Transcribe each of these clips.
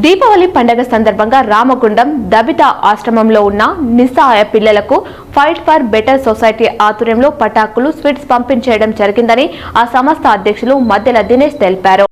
దీపావళి పండగ సందర్భంగా రామగుండం దబిత ఆశ్రమంలో ఉన్న నిస్సహాయ పిల్లలకు ఫైట్ ఫర్ బెటర్ సొసైటీ ఆధ్వర్యంలో పటాకులు స్వీట్స్ పంపించేయడం జరిగిందని ఆ సంస్థ అధ్యక్షులు మద్దెల దినేష్ తెలిపారు.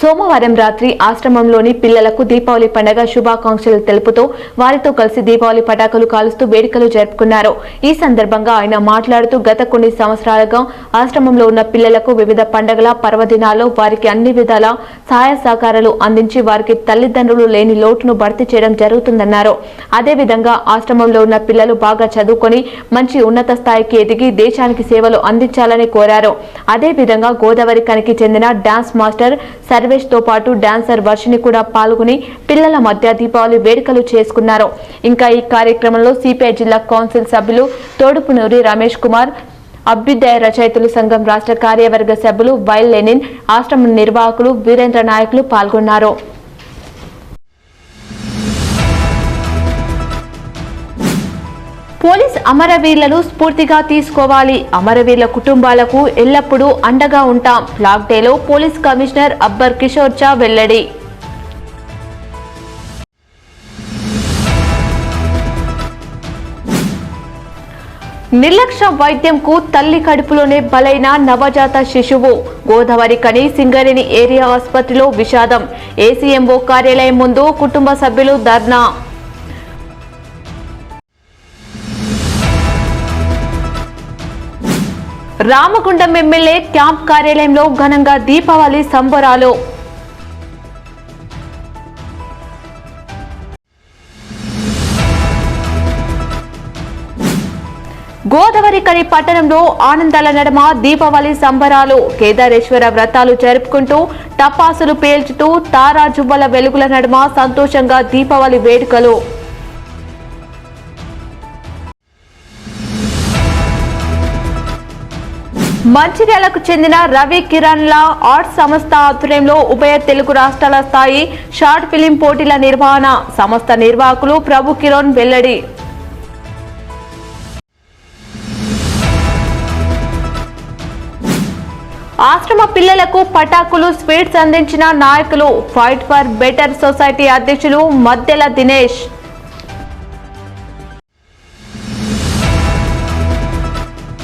సోమవారం రాత్రి ఆశ్రమంలోని పిల్లలకు దీపావళి పండగ శుభాకాంక్షలు తెలుపుతూ వారితో కలిసి దీపావళి పటాకులు కాలుస్తూ వేడుకలు జరుపుకున్నారు. ఈ సందర్భంగా ఆయన మాట్లాడుతూ గత కొన్ని సంవత్సరాలుగా ఆశ్రమంలో ఉన్న పిల్లలకు వివిధ పండగల పర్వదినాల్లో వారికి అన్ని విధాల సహాయ సహకారాలు అందించి వారికి తల్లిదండ్రులు లేని లోటును భర్తీ చేయడం జరుగుతుందన్నారు. అదేవిధంగా ఆశ్రమంలో ఉన్న పిల్లలు బాగా చదువుకొని మంచి ఉన్నత స్థాయికి ఎదిగి దేశానికి సేవలు అందించాలని కోరారు. అదేవిధంగా గోదావరి కనికి చెందిన డాన్స్ మాస్టర్ సర్వ తో పాటు డాన్సర్ వర్షిని కూడా పాల్గొని పిల్లల మధ్య దీపావళి వేడుకలు చేసుకున్నారు. ఇంకా ఈ కార్యక్రమంలో సిపిఐ జిల్లా కౌన్సిల్ సభ్యులు తోడుపునూరి రమేష్ కుమార్ అభ్యుదయ రచయితలు సంఘం రాష్ట్ర కార్యవర్గ సభ్యులు వైల్ లెనిన్ ఆశ్రమం నిర్వాహకులు వీరేంద్ర నాయకులు పాల్గొన్నారు. పోలీస్ అమరవీరులను స్ఫూర్తిగా తీసుకోవాలి. అమరవీరుల కుటుంబాలకు ఎల్లప్పుడూ అండగా ఉంటాం. బ్లాక్ డేలో పోలీస్ కమిషనర్ అబ్బర్ కిషోర్ చా వెల్లడి. నిర్లక్ష్య వైద్యంకు తల్లి కడుపులోనే బలైన నవజాత శిశువు. గోదావరి కని సింగరేణి ఏరియా ఆసుపత్రిలో విషాదం. ఏసీఎంఓ కార్యాలయం ముందు కుటుంబ సభ్యులు ధర్నా. రామగుండం ఎమ్మెల్యే క్యాంప్ కార్యాలయంలో ఘనంగా దీపావళి సంబరాలు. గోదావరి కని పట్టణంలో ఆనందాల నడమ దీపావళి సంబరాలు. కేదారేశ్వర వ్రతాలు జరుపుకుంటూ టపాసులు పేల్చుతూ తారాజువ్వల వెలుగుల నడుమ సంతోషంగా దీపావళి వేడుకలు. మంచిర్యాలకు చెందిన రవి కిరణ్ లా ఆర్ట్స్ సంస్థ ఆధ్వర్యంలో ఉభయ తెలుగు రాష్ట్రాల స్థాయి షార్ట్ ఫిలిం పోటీల నిర్వహణ సంస్థ నిర్వాహకులు ప్రభు కిరణ్ వెల్లడి. ఆశ్రమ పిల్లలకు పటాకులు స్వీట్స్ అందించిన నాయకులు ఫైట్ ఫర్ బెటర్ సొసైటీ అధ్యక్షులు మద్దెల దినేష్.